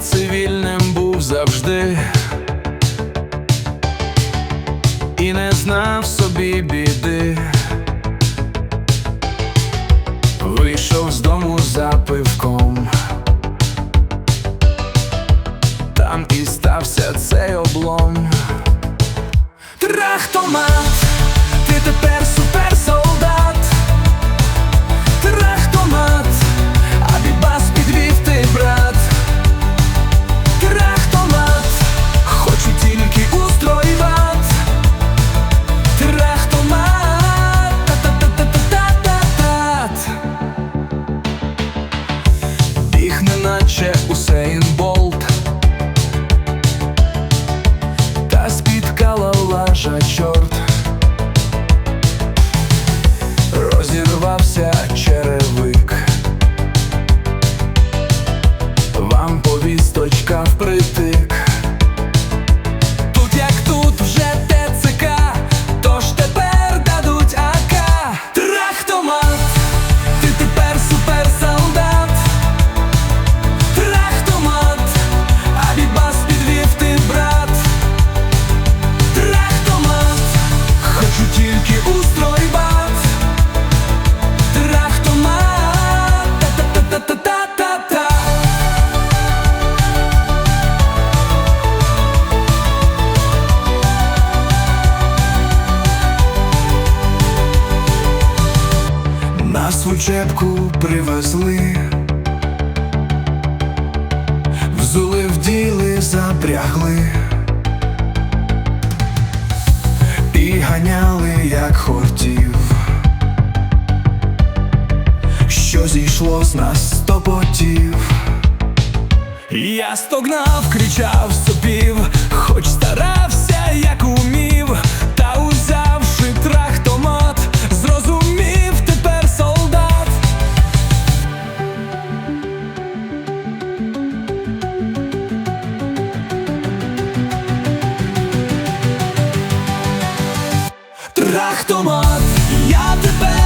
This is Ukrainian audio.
Цивільним був завжди і не знав собі біди. Вийшов з дому за пивком. Там і стався цей облом. Трахтомат, Біг у Усейн В привезли, взули вділи, запрягли. І ганяли, як хортів, що зійшло з нас сто потів. Я стогнав, кричав, Рахтомат, я тебе.